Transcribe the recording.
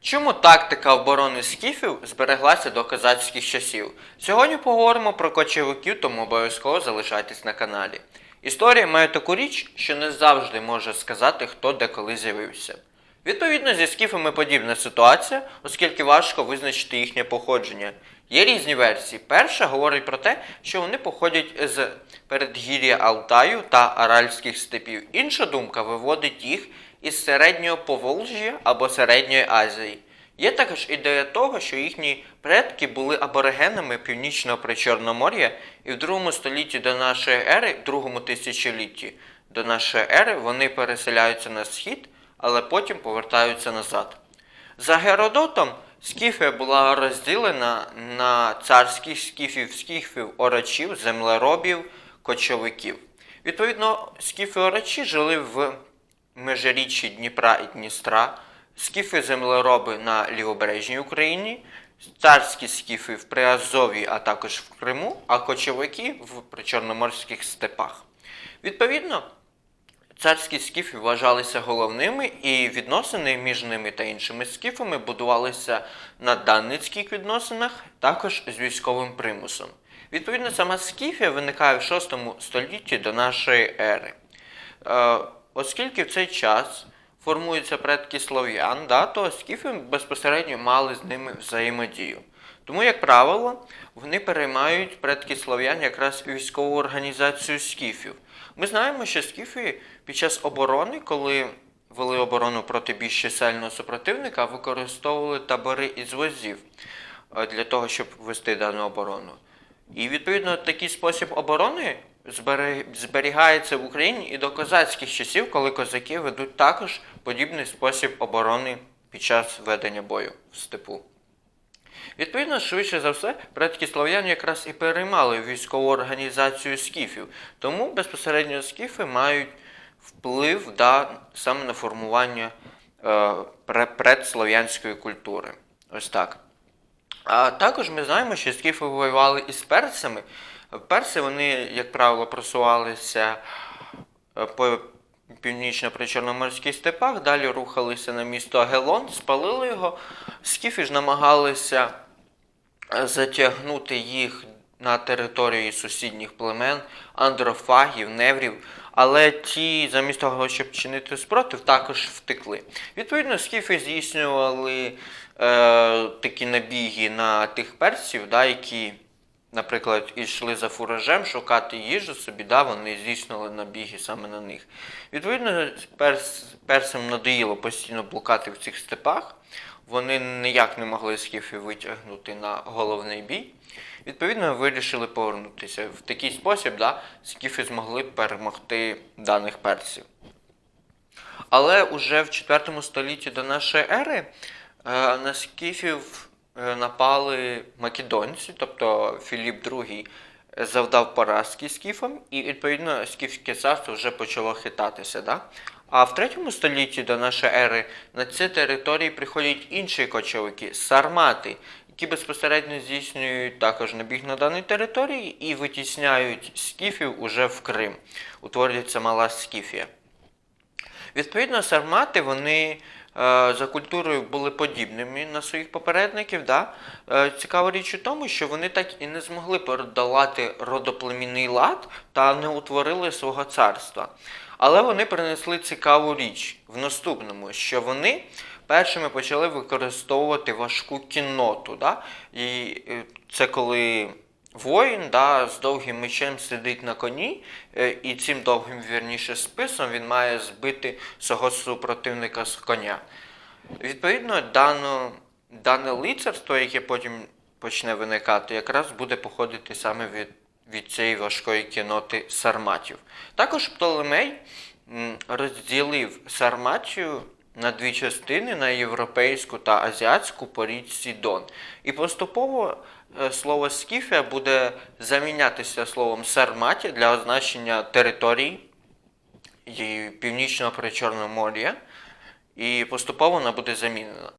Чому тактика оборони скіфів збереглася до козацьких часів? Сьогодні поговоримо про кочовиків, тому обов'язково залишайтесь на каналі. Історія має таку річ, що не завжди може сказати, хто де коли з'явився. Відповідно, зі скіфами подібна ситуація, оскільки важко визначити їхнє походження. Є різні версії. Перша говорить про те, що вони походять з передгір'я Алтаю та Аральських степів. Інша думка виводить їх із середнього Поволжя або Середньої Азії. Є також ідея того, що їхні предки були аборигенами північного Причорномор'я, і в другому столітті до нашої ери, в другому тисячолітті до нашої ери, вони переселяються на схід, але потім повертаються назад. За Геродотом, Скіфія була розділена на царських скіфів, скіфів, орачів, землеробів, кочовиків. Відповідно, скіфи орачі жили в межиріччі Дніпра і Дністра, скіфи землероби на лівобережній Україні, царські скіфи в Приазові, а також в Криму, а кочовики в причорноморських степах. Відповідно, Царські скіфи вважалися головними, і відносини між ними та іншими скіфами будувалися на данницьких відносинах, також з військовим примусом. Відповідно, сама скіфія виникає в VI столітті до нашої ери. Е, оскільки в цей час формуються предки слов'ян, да, то скіфи безпосередньо мали з ними взаємодію. Тому, як правило, вони переймають предки слов'ян якраз військову організацію скіфів. Ми знаємо, що скіфи під час оборони, коли вели оборону проти більш чисельного супротивника, використовували табори із возів е, для того, щоб вести дану оборону. І відповідно такий спосіб оборони зберігається в Україні і до козацьких часів, коли козаки ведуть також подібний спосіб оборони під час ведення бою в степу. Відповідно, швидше за все, предки слов'ян якраз і переймали військову організацію скіфів, тому безпосередньо скіфи мають вплив да, саме на формування е, предслов'янської культури. Ось так. А також ми знаємо, що скіфи воювали із персами. Перси, вони, як правило, просувалися е, по північно-причорноморських степах, далі рухалися на місто Агелон, спалили його. Скіфи ж намагалися е, затягнути їх на території сусідніх племен, андрофагів, неврів, але ті, замість того, щоб чинити спротив, також втекли. Відповідно, скіфи здійснювали е, такі набіги на тих персів, да, які, наприклад, йшли за фуражем шукати їжу собі, да, вони здійснювали набіги саме на них. Відповідно, перс, персам надоїло постійно блукати в цих степах. Вони ніяк не могли скіфів витягнути на головний бій. Відповідно, вирішили повернутися. В такий спосіб да, скіфи змогли перемогти даних персів. Але уже в 4 столітті до нашої ери е, на скіфів напали македонці, тобто Філіп II завдав поразки скіфам, і відповідно скіфське царство вже почало хитатися. Да? А в 3 столітті до нашої ери на ці території приходять інші кочовики сармати, які безпосередньо здійснюють також набіг на даній території і витісняють скіфів уже в Крим. Утворюється мала скіфія. Відповідно, сармати вони е, за культурою були подібними на своїх попередників. Да? Е, цікава річ у тому, що вони так і не змогли передолати родоплемінний лад та не утворили свого царства. Але вони принесли цікаву річ в наступному, що вони першими почали використовувати важку кінноту. Да? І е, це коли воїн да, з довгим мечем сидить на коні, е, і цим довгим вірніше списом він має збити свого супротивника з коня. Відповідно, дано, дане лицарство, яке потім почне виникати, якраз буде походити саме від, від цієї важкої кіноти сарматів. Також Птолемей розділив Сарматію на дві частини на європейську та азіатську по річці Дон. І поступово е, слово Скіфія буде замінятися словом Сарматі для означення територій і північного Причорномор'я, і поступово вона буде замінена.